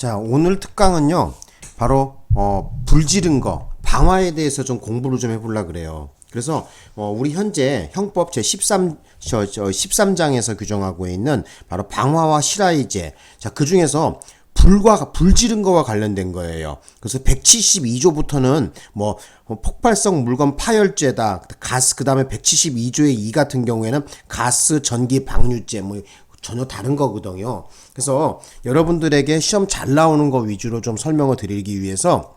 자, 오늘 특강은요, 바로, 어, 불 지른 거, 방화에 대해서 좀 공부를 좀 해보려 그래요. 그래서, 어, 우리 현재 형법 제 13, 저, 저 13장에서 규정하고 있는 바로 방화와 실화이제. 자, 그 중에서 불과, 불 지른 거와 관련된 거예요. 그래서 172조부터는 뭐, 뭐 폭발성 물건 파열죄다. 가스, 그 다음에 172조의 2 같은 경우에는 가스, 전기, 방류죄, 뭐, 전혀 다른 거거든요. 그래서 여러분들에게 시험 잘 나오는 거 위주로 좀 설명을 드리기 위해서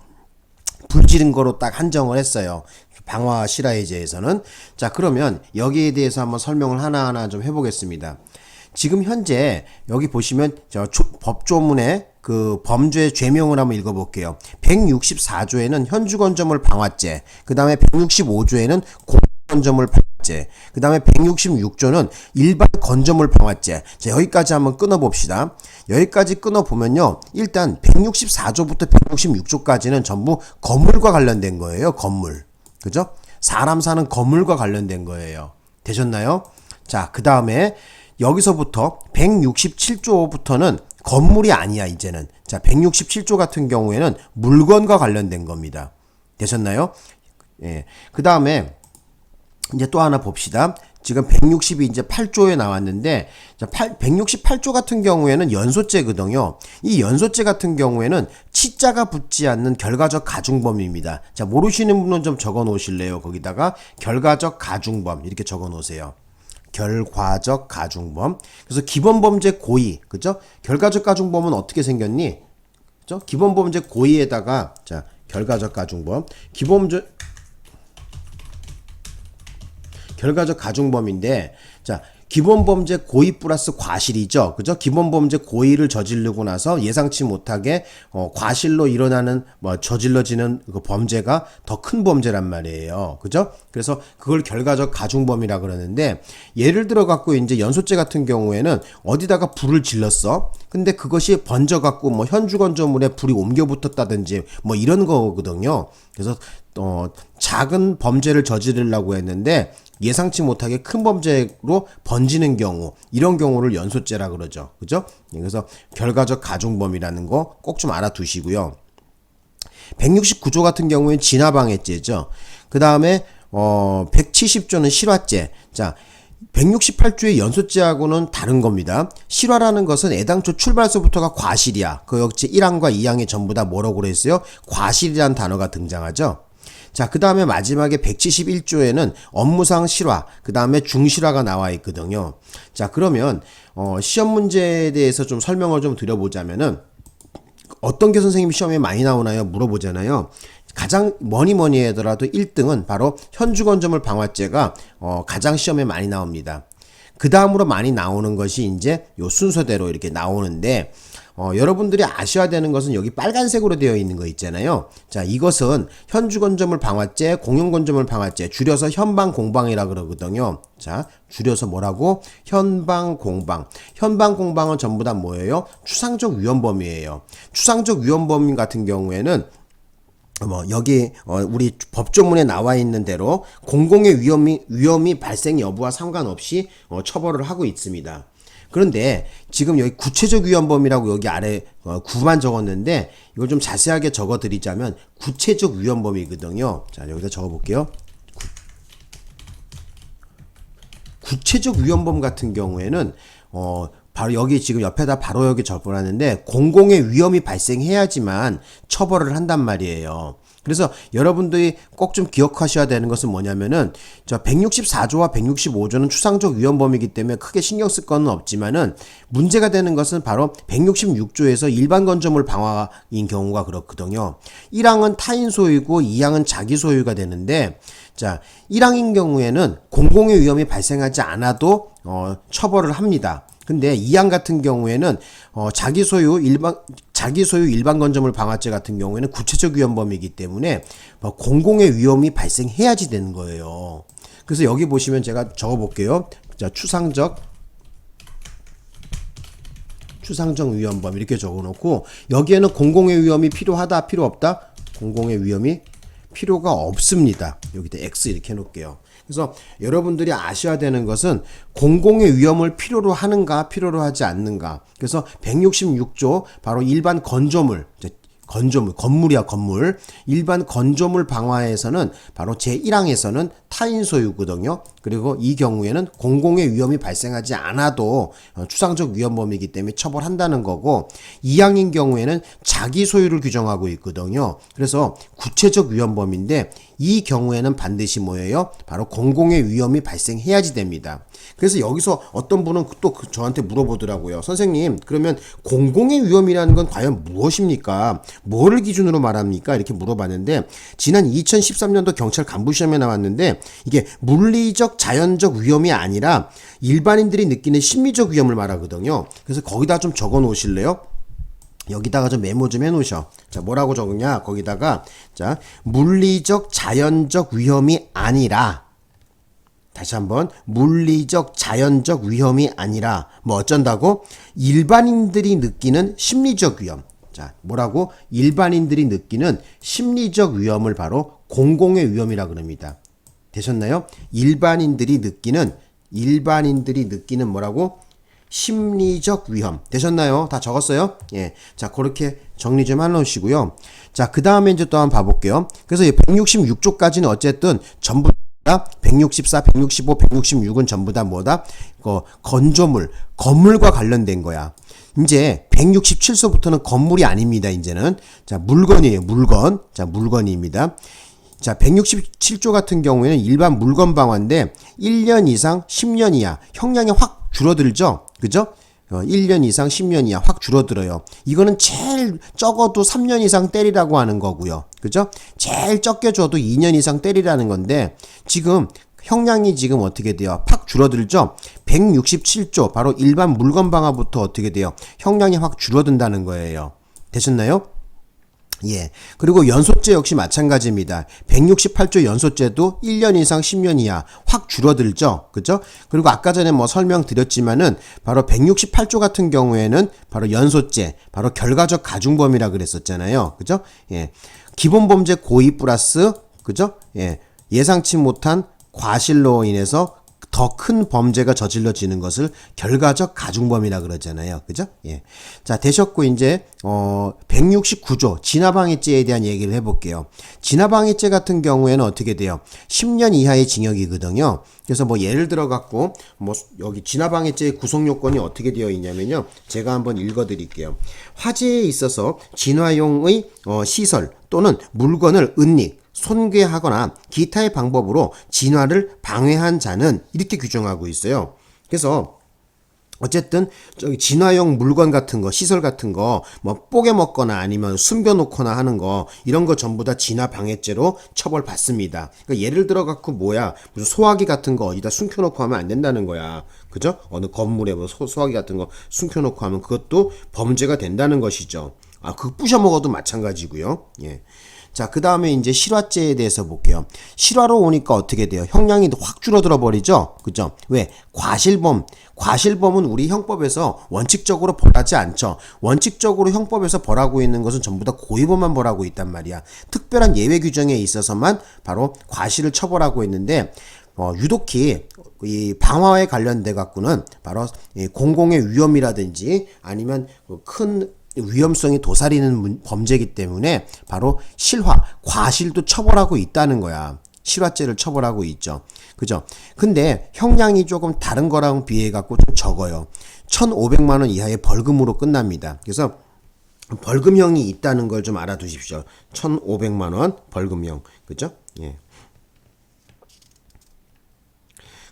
불 지른 거로 딱 한정을 했어요. 방화 실화예제에서는. 자, 그러면 여기에 대해서 한번 설명을 하나하나 좀 해보겠습니다. 지금 현재 여기 보시면 저 조- 법조문의 그 범죄 죄명을 한번 읽어볼게요. 164조에는 현주건조물 방화죄, 그 다음에 165조에는 공 건조물 방화죄, 그 다음에 166조는 일반 건조물 방화죄. 자, 여기까지 한번 끊어봅시다. 여기까지 끊어보면요. 일단 164조부터 166조까지는 전부 건물과 관련된 거예요. 건물. 그죠? 사람 사는 건물과 관련된 거예요. 되셨나요? 자, 그 다음에 여기서부터 167조부터는 건물이 아니야, 이제는. 자, 167조 같은 경우에는 물건과 관련된 겁니다. 되셨나요? 예. 그 다음에 이제 또 하나 봅시다. 지금 160이 이제 8조에 나왔는데, 자, 8, 168조 같은 경우에는 연소죄거든요. 이 연소죄 같은 경우에는 치자가 붙지 않는 결과적 가중범입니다. 자, 모르시는 분은 좀 적어 놓으실래요? 거기다가 결과적 가중범 이렇게 적어 놓으세요. 결과적 가중범. 그래서 기본 범죄 고의, 그죠? 결과적 가중범은 어떻게 생겼니? 그죠? 기본 범죄 고의에다가 자, 결과적 가중범. 기본 범죄 결과적 가중범인데 자 기본 범죄 고의 플러스 과실이죠. 그죠? 기본 범죄 고의를 저지르고 나서 예상치 못하게 어, 과실로 일어나는 뭐 저질러지는 그 범죄가 더 큰 범죄란 말이에요. 그죠? 그래서 그걸 결과적 가중범이라 그러는데 예를 들어 갖고 이제 연소죄 같은 경우에는 어디다가 불을 질렀어. 근데 그것이 번져 갖고 뭐 현주 건조물에 불이 옮겨 붙었다든지 뭐 이런 거거든요. 그래서 어 작은 범죄를 저지르려고 했는데 예상치 못하게 큰 범죄로 번지는 경우 이런 경우를 연소죄라 그러죠. 그죠? 그래서 결과적 가중범이라는 거 꼭 좀 알아두시고요. 169조 같은 경우엔 진화방해죄죠. 그 다음에 어 170조는 실화죄. 자 168조의 연소죄하고는 다른 겁니다. 실화라는 것은 애당초 출발서부터가 과실이야. 그 역시 1항과 2항이 전부 다 뭐라고 그랬어요? 과실이라는 단어가 등장하죠. 자, 그 다음에 마지막에 171조에는 업무상 실화, 그 다음에 중실화가 나와 있거든요. 자, 그러면, 어, 시험 문제에 대해서 좀 설명을 좀 드려보자면은, 어떤 게 선생님 시험에 많이 나오나요? 물어보잖아요. 가장 뭐니 뭐니 하더라도 1등은 바로 현주건조물 방화죄가 어, 가장 시험에 많이 나옵니다. 그 다음으로 많이 나오는 것이 이제 요 순서대로 이렇게 나오는데 어, 여러분들이 아셔야 되는 것은 여기 빨간색으로 되어 있는 거 있잖아요. 자, 이것은 현주건조물 방화죄, 공용건조물 방화죄, 줄여서 현방공방이라 그러거든요. 자, 줄여서 뭐라고? 현방공방. 현방공방은 전부 다 뭐예요? 추상적 위헌범이에요. 추상적 위헌범 같은 경우에는 뭐 여기 어 우리 법조문에 나와 있는 대로 공공의 위험이 위험이 발생 여부와 상관없이 어 처벌을 하고 있습니다. 그런데 지금 여기 구체적 위헌범이라고 여기 아래 어, 구만 적었는데 이걸 좀 자세하게 적어 드리자면 구체적 위헌범이거든요. 자, 여기다 적어 볼게요. 구체적 위헌범 같은 경우에는 어 바로 여기 지금 옆에다 바로 여기 적어놨는데 공공의 위험이 발생해야지만 처벌을 한단 말이에요. 그래서 여러분들이 꼭 좀 기억하셔야 되는 것은 뭐냐면은 저 164조와 165조는 추상적 위헌범이기 때문에 크게 신경 쓸 거는 없지만은 문제가 되는 것은 바로 166조에서 일반 건조물 방화인 경우가 그렇거든요. 1항은 타인 소유고 2항은 자기 소유가 되는데 자, 1항인 경우에는 공공의 위험이 발생하지 않아도 어, 처벌을 합니다. 근데 2항 같은 경우에는 어, 자기 소유 일반 자기 소유 일반 건조물 방화죄 같은 경우에는 구체적 위헌범이기 때문에 뭐 공공의 위험이 발생해야지 되는 거예요. 그래서 여기 보시면 제가 적어 볼게요. 자, 추상적 추상적 위헌범 이렇게 적어 놓고 여기에는 공공의 위험이 필요하다 필요 없다? 공공의 위험이 필요가 없습니다. 여기다 X 이렇게 해 놓을게요. 그래서 여러분들이 아셔야 되는 것은 공공의 위험을 필요로 하는가 필요로 하지 않는가. 그래서 166조 바로 일반 건조물 건조물, 건물이야, 건물. 일반 건조물 방화에서는 바로 제1항에서는 타인 소유거든요. 그리고 이 경우에는 공공의 위험이 발생하지 않아도 어, 추상적 위험범이기 때문에 처벌한다는 거고, 2항인 경우에는 자기 소유를 규정하고 있거든요. 그래서 구체적 위험범인데, 이 경우에는 반드시 뭐예요? 바로 공공의 위험이 발생해야지 됩니다. 그래서 여기서 어떤 분은 또 그- 저한테 물어보더라고요. 선생님, 그러면 공공의 위험이라는 건 과연 무엇입니까? 뭐를 기준으로 말합니까? 이렇게 물어봤는데, 지난 2013년도 경찰 간부 시험에 나왔는데, 이게 물리적, 자연적 위험이 아니라 일반인들이 느끼는 심리적 위험을 말하거든요. 그래서 거기다 좀 적어 놓으실래요? 여기다가 좀 메모 좀 해놓으셔. 자, 뭐라고 적으냐? 거기다가, 자, 물리적, 자연적 위험이 아니라, 다시 한번, 물리적, 자연적 위험이 아니라, 뭐 어쩐다고? 일반인들이 느끼는 심리적 위험. 자, 뭐라고? 일반인들이 느끼는 심리적 위험을 바로 공공의 위험이라 그럽니다. 되셨나요? 일반인들이 느끼는, 일반인들이 느끼는 뭐라고? 심리적 위험 되셨나요? 다 적었어요? 예. 자, 그렇게 정리 좀 해놓으시고요. 자, 그 다음에 이제 또 한번 봐볼게요. 그래서 166조까지는 어쨌든 전부 다 164, 165, 166은 전부 다 뭐다? 그 건조물, 건물과 관련된 거야. 이제 167소부터는 건물이 아닙니다. 이제는 자 물건이에요. 물건. 자 물건입니다. 자, 167조 같은 경우에는 일반 물건 방화인데 1년 이상 10년 이하 형량이 확 줄어들죠. 그죠? 어, 1년 이상 10년 이하 확 줄어들어요. 이거는 제일 적어도 3년 이상 때리라고 하는 거고요. 그죠? 제일 적게 줘도 2년 이상 때리라는 건데 지금 형량이 지금 어떻게 돼요? 팍 줄어들죠? 167조 바로 일반 물건 방화부터 어떻게 돼요? 형량이 확 줄어든다는 거예요. 되셨나요? 예. 그리고 연소죄 역시 마찬가지입니다. 168조 연소죄도 1년 이상 10년 이하 확 줄어들죠. 그죠? 그리고 아까 전에 뭐 설명드렸지만은 바로 168조 같은 경우에는 바로 연소죄, 바로 결과적 가중범이라 그랬었잖아요. 그죠? 예. 기본 범죄 고의 플러스, 그죠? 예. 예상치 못한 과실로 인해서 더 큰 범죄가 저질러지는 것을 결과적 가중범이라 그러잖아요. 그죠? 예. 자, 되셨고, 이제, 어, 169조, 진화방해죄에 대한 얘기를 해 볼게요. 진화방해죄 같은 경우에는 어떻게 돼요? 10년 이하의 징역이거든요. 그래서 뭐 예를 들어 갖고, 뭐, 여기 진화방해죄의 구성 요건이 어떻게 되어 있냐면요. 제가 한번 읽어 드릴게요. 화재에 있어서 진화용의 어, 시설 또는 물건을 은닉, 손괴하거나 기타의 방법으로 진화를 방해한 자는 이렇게 규정하고 있어요. 그래서 어쨌든 저기 진화용 물건 같은 거 시설 같은 거 뭐 뽀개 먹거나 아니면 숨겨 놓거나 하는 거 이런 거 전부 다 진화 방해죄로 처벌 받습니다. 그러니까 예를 들어 갖고 뭐야 무슨 소화기 같은 거 어디다 숨겨 놓고 하면 안 된다는 거야. 그죠? 어느 건물에 뭐 소, 소화기 같은 거 숨겨 놓고 하면 그것도 범죄가 된다는 것이죠. 아, 그 부셔 먹어도 마찬가지고요. 예. 자, 그 다음에 이제 실화죄에 대해서 볼게요. 실화로 오니까 어떻게 돼요? 형량이 확 줄어들어 버리죠? 그죠? 왜? 과실범. 과실범은 우리 형법에서 원칙적으로 벌하지 않죠. 원칙적으로 형법에서 벌하고 있는 것은 전부 다 고의범만 벌하고 있단 말이야. 특별한 예외 규정에 있어서만 바로 과실을 처벌하고 있는데, 어, 유독히 이 방화에 관련돼 갖고는 바로 이 공공의 위험이라든지 아니면 그큰 위험성이 도사리는 문- 범죄이기 때문에 바로 실화, 과실도 처벌하고 있다는 거야. 실화죄를 처벌하고 있죠. 그죠? 근데 형량이 조금 다른 거랑 비해 갖고 좀 적어요. 1,500만 원 이하의 벌금으로 끝납니다. 그래서 벌금형이 있다는 걸 좀 알아두십시오. 1,500만 원 벌금형. 그죠? 예.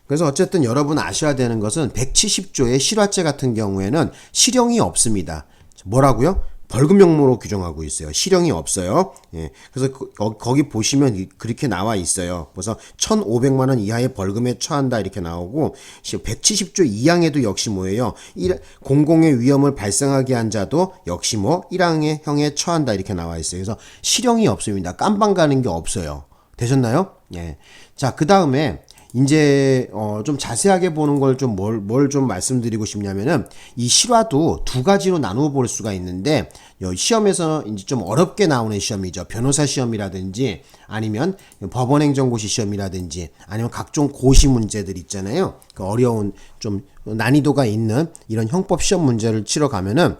그래서 어쨌든 여러분 아셔야 되는 것은 170조의 실화죄 같은 경우에는 실형이 없습니다. 뭐라고요? 벌금형무로 규정하고 있어요. 실형이 없어요. 예. 그래서 그- 어, 거기 보시면 이- 그렇게 나와 있어요. 그래서 1,500만 원 이하의 벌금에 처한다 이렇게 나오고 170조 2항에도 역시 뭐예요? 일- 공공의 위험을 발생하게 한 자도 역시 뭐 1항의 형에 처한다 이렇게 나와 있어요. 그래서 실형이 없습니다. 깜빵 가는 게 없어요. 되셨나요? 예. 자, 그 다음에 이제 어, 좀 자세하게 보는 걸 좀 뭘 뭘 좀 말씀드리고 싶냐면은 이 실화도 두 가지로 나누어 볼 수가 있는데 요 시험에서 이제 좀 어렵게 나오는 시험이죠. 변호사 시험이라든지 아니면 법원 행정고시 시험이라든지 아니면 각종 고시 문제들 있잖아요. 그 어려운 좀 난이도가 있는 이런 형법 시험 문제를 치러 가면은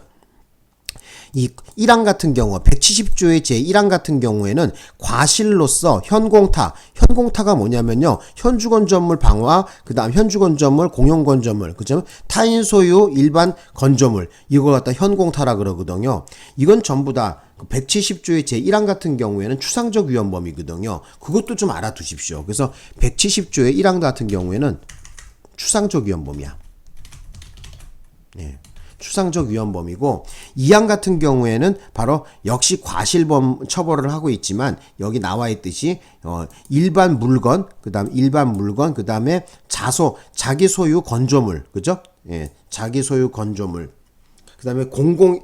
이 1항 같은 경우 170조의 제 1항 같은 경우에는 과실로서 현공타. 현공타가 뭐냐면요. 현주건조물 방화 그다음 현주건조물 공용건조물 그죠? 타인 소유 일반 건조물. 이걸 갖다 현공타라 그러거든요. 이건 전부 다 170조의 제1항 같은 경우에는 추상적 위헌범이거든요. 그것도 좀 알아두십시오. 그래서 170조의 1항 같은 경우에는 추상적 위헌범이야. 예. 추상적 위헌범이고 이항 같은 경우에는 바로 역시 과실범 처벌을 하고 있지만 여기 나와 있듯이 어 일반 물건 그다음 일반 물건 그다음에 자소 자기 소유 건조물 그죠? 예. 자기 소유 건조물 그다음에 공공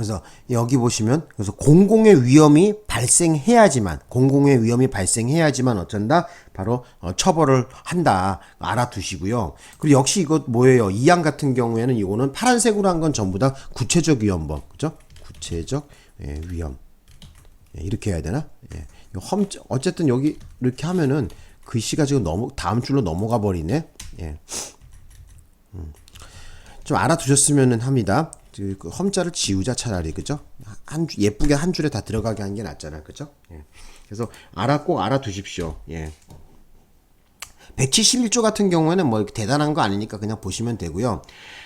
그래서 여기 보시면 그래서 공공의 위험이 발생해야지만 공공의 위험이 발생해야지만 어쩐다 바로 어, 처벌을 한다 알아두시고요. 그리고 역시 이것 뭐예요? 이항 같은 경우에는 이거는 파란색으로 한 건 전부 다 구체적 위험범 그죠? 구체적 예, 위험 예, 이렇게 해야 되나? 예. 험 어쨌든 여기 이렇게 하면은 글씨가 지금 넘어 다음 줄로 넘어가 버리네. 예. 좀 알아두셨으면 합니다. 그, 그 험자를 지우자 차라리 그죠? 한 줄- 예쁘게 한 줄에 다 들어가게 한 게 낫잖아 그죠? 예. 그래서 알아 꼭 알아두십시오. 예. 171조 같은 경우에는 뭐 이렇게 대단한 거 아니니까 그냥 보시면 되고요.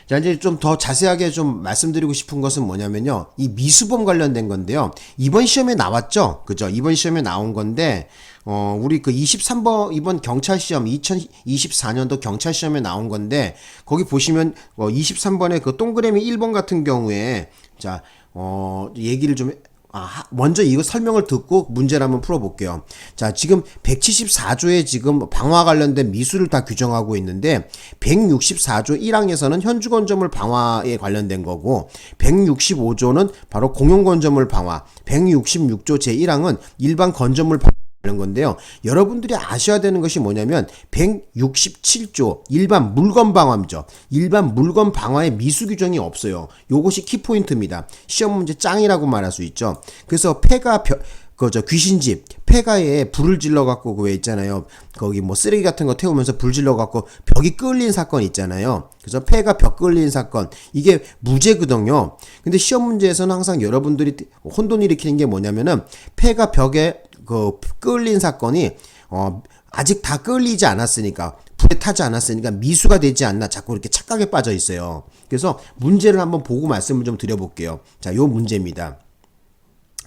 자, 이제 좀 더 자세하게 좀 말씀드리고 싶은 것은 뭐냐면요. 이 미수범 관련된 건데요. 이번 시험에 나왔죠? 그죠? 이번 시험에 나온 건데, 어, 우리 그 23번, 이번 경찰 시험, 2024년도 경찰 시험에 나온 건데, 거기 보시면, 어, 23번에 그 동그라미 1번 같은 경우에, 자, 어, 얘기를 좀 아, 하- 먼저 이거 설명을 듣고 문제를 한번 풀어볼게요. 자, 지금 174조에 지금 방화 관련된 미수를 다 규정하고 있는데 164조 1항에서는 현주건조물 방화에 관련된 거고 165조는 바로 공용건조물 방화, 166조 제1항은 일반 건조물 방화 이런 건데요. 여러분들이 아셔야 되는 것이 뭐냐면 167조 일반 물건 방화죠. 일반 물건 방화에 미수 규정이 없어요. 요것이 키포인트입니다. 시험 문제 짱이라고 말할 수 있죠. 그래서 폐가 벼, 그저 귀신집 폐가에 불을 질러 갖고 그왜 있잖아요. 거기 뭐 쓰레기 같은 거 태우면서 불 질러 갖고 벽이 끌린 사건 있잖아요. 그래서 폐가 벽 끌린 사건 이게 무죄거든요. 근데 시험 문제에서는 항상 여러분들이 혼돈 일으키는 게 뭐냐면은 폐가 벽에 그 끌린 사건이 어 아직 다 끌리지 않았으니까 불에 타지 않았으니까 미수가 되지 않나 자꾸 이렇게 착각에 빠져 있어요. 그래서 문제를 한번 보고 말씀을 좀 드려볼게요. 자, 요 문제입니다.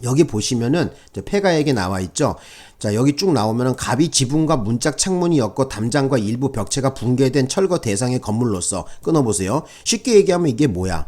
여기 보시면은 저 폐가에게 나와 있죠. 자 여기 쭉 나오면은 갑이 지붕과 문짝 창문이 엮고 담장과 일부 벽체가 붕괴된 철거 대상의 건물로서 끊어보세요. 쉽게 얘기하면 이게 뭐야?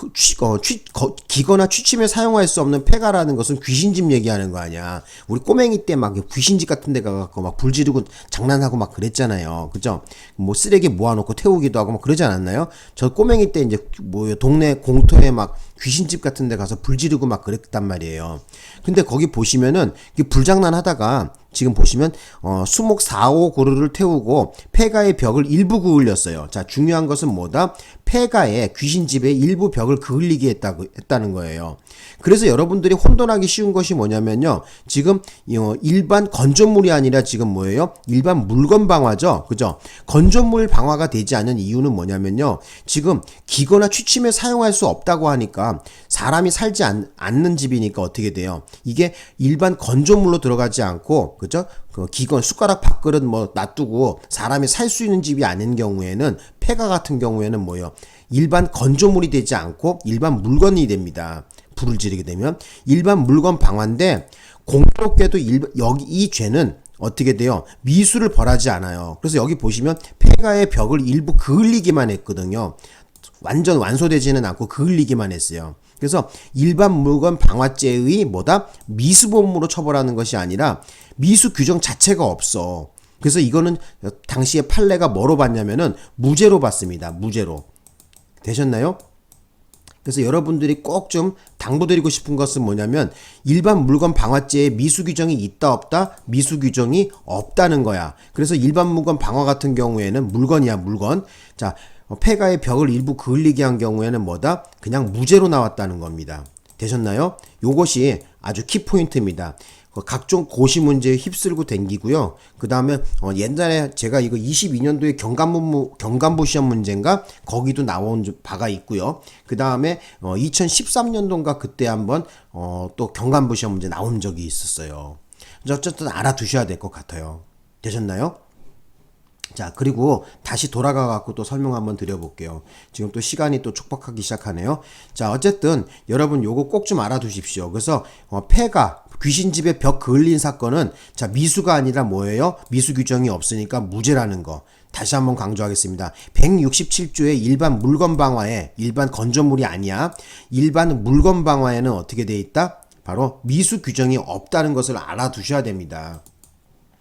그 취, 어, 취, 거, 기거나 취침에 사용할 수 없는 폐가라는 것은 귀신집 얘기하는 거 아니야. 우리 꼬맹이 때 막 귀신집 같은 데 가갖고 막 불 지르고 장난하고 막 그랬잖아요. 그죠? 뭐 쓰레기 모아놓고 태우기도 하고 막 그러지 않았나요? 저 꼬맹이 때 이제 뭐 동네 공터에 막 귀신집 같은 데 가서 불 지르고 막 그랬단 말이에요. 근데 거기 보시면은 불장난 하다가 지금 보시면 어, 수목 4호 고루를 태우고 폐가의 벽을 일부 그을렸어요. 자, 중요한 것은 뭐다? 폐가의 귀신집의 일부 벽을 그을리게 했다고 했다는 거예요. 그래서 여러분들이 혼돈하기 쉬운 것이 뭐냐면요. 지금 어, 일반 건조물이 아니라 지금 뭐예요? 일반 물건 방화죠. 그죠? 건조물 방화가 되지 않은 이유는 뭐냐면요. 지금 기거나 취침에 사용할 수 없다고 하니까 사람이 살지 않, 않는 집이니까 어떻게 돼요? 이게 일반 건조물로 들어가지 않고 그죠? 그 기건 숟가락 밥그릇 뭐 놔두고 사람이 살 수 있는 집이 아닌 경우에는 폐가 같은 경우에는 뭐예요? 일반 건조물이 되지 않고 일반 물건이 됩니다. 불을 지르게 되면 일반 물건 방화인데 공교롭게도 일, 여기 이 죄는 어떻게 돼요? 미수를 벌하지 않아요. 그래서 여기 보시면 폐가의 벽을 일부 그을리기만 했거든요. 완전 완소되지는 않고 그을리기만 했어요. 그래서 일반 물건 방화죄의 뭐다 미수범으로 처벌하는 것이 아니라 미수 규정 자체가 없어. 그래서 이거는 당시에 판례가 뭐로 봤냐면은 무죄로 봤습니다. 무죄로 되셨나요? 그래서 여러분들이 꼭 좀 당부드리고 싶은 것은 뭐냐면 일반 물건 방화제에 미수 규정이 있다 없다 미수 규정이 없다는 거야. 그래서 일반 물건 방화 같은 경우에는 물건이야 물건. 자 어, 폐가의 벽을 일부 그을리게 한 경우에는 뭐다? 그냥 무죄로 나왔다는 겁니다. 되셨나요? 요것이 아주 키포인트입니다. 그 각종 고시 문제에 휩쓸고 댕기고요. 그 다음에 어 옛날에 제가 이거 22년도에 경간부 경간부 시험 문제인가 거기도 나온 바가 있고요. 그 다음에 어 2013년도인가 그때 한번 어 또 경간부 시험 문제 나온 적이 있었어요. 어쨌든 알아두셔야 될 것 같아요. 되셨나요? 자, 그리고 다시 돌아가 갖고 또 설명 한번 드려볼게요. 지금 또 시간이 또 촉박하기 시작하네요. 자, 어쨌든 여러분 요거 꼭 좀 알아두십시오. 그래서 어, 폐가 귀신집에 벽 그을린 사건은 자, 미수가 아니라 뭐예요? 미수 규정이 없으니까 무죄라는 거. 다시 한번 강조하겠습니다. 167조의 일반 물건 방화에 일반 건조물이 아니야. 일반 물건 방화에는 어떻게 돼 있다? 바로 미수 규정이 없다는 것을 알아두셔야 됩니다.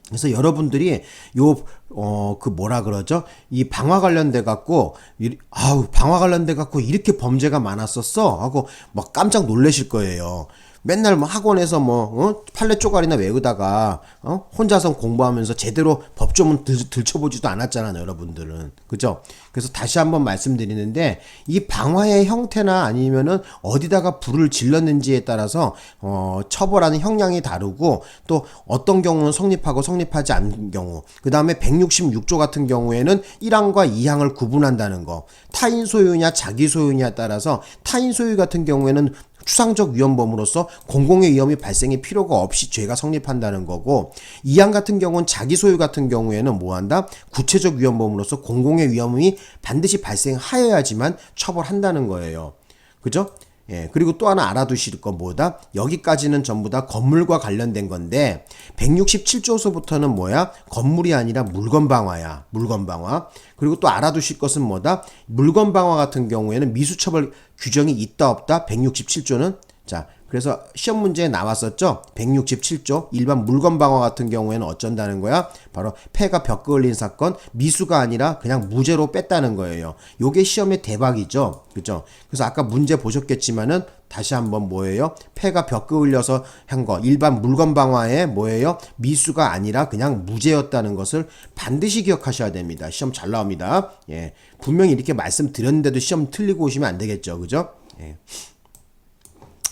그래서 여러분들이 요 어 그 뭐라 그러죠? 이 방화 관련돼 갖고 이- 아우 방화 관련돼 갖고 이렇게 범죄가 많았었어 하고 막 깜짝 놀라실 거예요. 맨날 뭐 학원에서 뭐 어? 판례 쪼가리나 외우다가 어? 혼자서 공부하면서 제대로 법조문 들, 들춰보지도 않았잖아요, 여러분들은. 그죠? 그래서 다시 한번 말씀드리는데 이 방화의 형태나 아니면은 어디다가 불을 질렀는지에 따라서 어 처벌하는 형량이 다르고 또 어떤 경우는 성립하고 성립하지 않는 경우. 그다음에 166조 같은 경우에는 1항과 2항을 구분한다는 거. 타인 소유냐 자기 소유냐에 따라서 타인 소유 같은 경우에는 추상적 위험범으로서 공공의 위험이 발생이 필요가 없이 죄가 성립한다는 거고 이항 같은 경우는 자기 소유 같은 경우에는 뭐한다 구체적 위험범으로서 공공의 위험이 반드시 발생하여야지만 처벌한다는 거예요. 그죠? 예, 그리고 또 하나 알아두실 건 뭐다? 여기까지는 전부 다 건물과 관련된 건데 167조서부터는 뭐야? 건물이 아니라 물건 방화야. 물건 방화. 그리고 또 알아두실 것은 뭐다? 물건 방화 같은 경우에는 미수처벌 규정이 있다 없다? 167조는 자, 그래서 시험 문제에 나왔었죠. 167조 일반 물건 방화 같은 경우에는 어쩐다는 거야? 바로 폐가 벽 그을린 사건 미수가 아니라 그냥 무죄로 뺐다는 거예요. 요게 시험의 대박이죠. 그죠? 그래서 아까 문제 보셨겠지만은 다시 한번 뭐예요? 폐가 벽 그을려서 한 거 일반 물건 방화에 뭐예요? 미수가 아니라 그냥 무죄였다는 것을 반드시 기억하셔야 됩니다. 시험 잘 나옵니다. 예. 분명히 이렇게 말씀드렸는데도 시험 틀리고 오시면 안 되겠죠. 그죠? 예.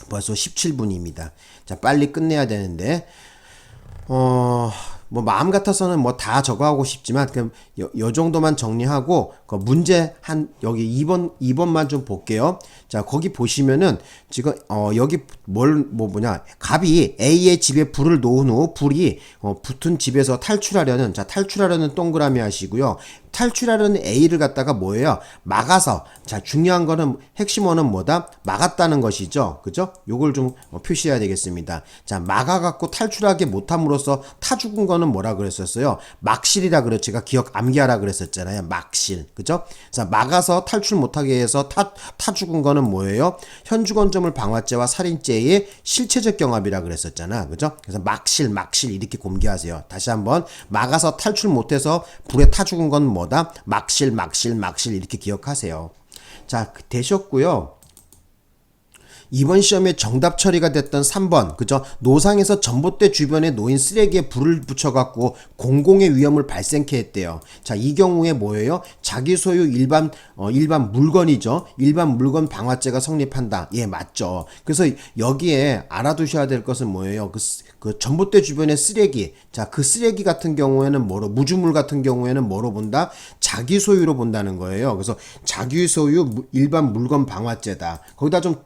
벌써 17분입니다. 자, 빨리 끝내야 되는데, 어, 뭐, 마음 같아서는 뭐다 적어하고 싶지만, 그럼 요, 요 정도만 정리하고, 그 문제 한, 여기 2번, 2번만 좀 볼게요. 자, 거기 보시면은, 지금, 어, 여기 뭘, 뭐, 뭐냐, 갑이 A의 집에 불을 놓은 후, 불이, 어, 붙은 집에서 탈출하려는, 자, 탈출하려는 동그라미 하시고요. 탈출하려는 A를 갖다가 뭐예요? 막아서. 자, 중요한 거는 핵심어는 뭐다? 막았다는 것이죠. 그죠? 요걸 좀 어, 표시해야 되겠습니다. 자, 막아갖고 탈출하게 못함으로써 타 죽은 거는 뭐라 그랬었어요? 막실이라 그랬 제가 기억 암기하라 그랬었잖아요. 막실. 그죠? 자, 막아서 탈출 못하게 해서 타, 타 죽은 거는 뭐예요? 현주건점을 방화죄와 살인죄의 실체적 경합이라 그랬었잖아. 그죠? 그래서 막실, 막실 이렇게 공개하세요. 다시 한번 막아서 탈출 못해서 불에 타 죽은 건 뭐 다? 막실, 막실, 막실 이렇게 기억하세요. 자, 되셨고요. 이번 시험에 정답 처리가 됐던 3번 그죠 노상에서 전봇대 주변에 놓인 쓰레기에 불을 붙여갖고 공공의 위험을 발생케 했대요 자 이 경우에 뭐예요 자기 소유 일반 어, 일반 물건이죠 일반 물건 방화죄가 성립한다 예 맞죠 그래서 여기에 알아두셔야 될 것은 뭐예요 그, 쓰- 그 전봇대 주변의 쓰레기. 자 그 쓰레기 같은 경우에는 뭐로 무주물 같은 경우에는 뭐로 본다? 자기 소유로 본다는 거예요. 그래서 자기 소유 무- 일반 물건 방화죄다. 거기다 좀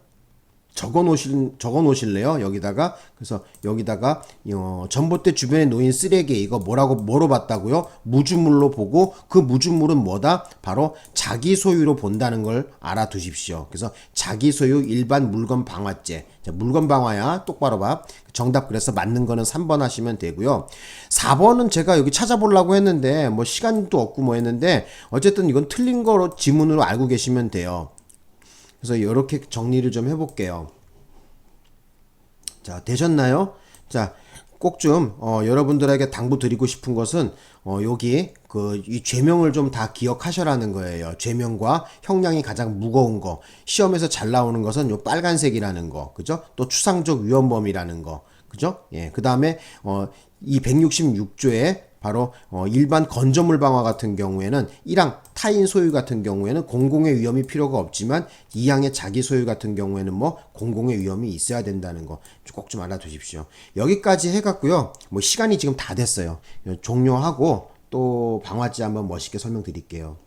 적어 놓으실 적어 놓으실래요? 여기다가 그래서 여기다가 어, 전봇대 주변에 놓인 쓰레기 이거 뭐라고 뭐로 봤다고요? 무주물로 보고 그 무주물은 뭐다? 바로 자기 소유로 본다는 걸 알아두십시오. 그래서 자기 소유 일반 물건 방화죄. 자, 물건 방화야 똑바로 봐. 정답 그래서 맞는 거는 3번 하시면 되고요. 4번은 제가 여기 찾아보려고 했는데 뭐 시간도 없고 뭐 했는데 어쨌든 이건 틀린 거로 지문으로 알고 계시면 돼요. 그래서 이렇게 정리를 좀 해볼게요. 자, 되셨나요? 자, 꼭좀 어, 여러분들에게 당부 드리고 싶은 것은 어, 여기 그 이 죄명을 좀 다 기억하셔라는 거예요. 죄명과 형량이 가장 무거운 거. 시험에서 잘 나오는 것은 요 빨간색이라는 거. 그죠? 또 추상적 위헌범이라는 거. 그죠? 예. 그 다음에 어, 이 166조에 바로 어, 일반 건조물 방화 같은 경우에는 1항 타인 소유 같은 경우에는 공공의 위험이 필요가 없지만 2항의 자기 소유 같은 경우에는 뭐 공공의 위험이 있어야 된다는 거 꼭 좀 알아두십시오. 여기까지 해갖고요. 뭐 시간이 지금 다 됐어요. 종료하고 또 방화지 한번 멋있게 설명드릴게요.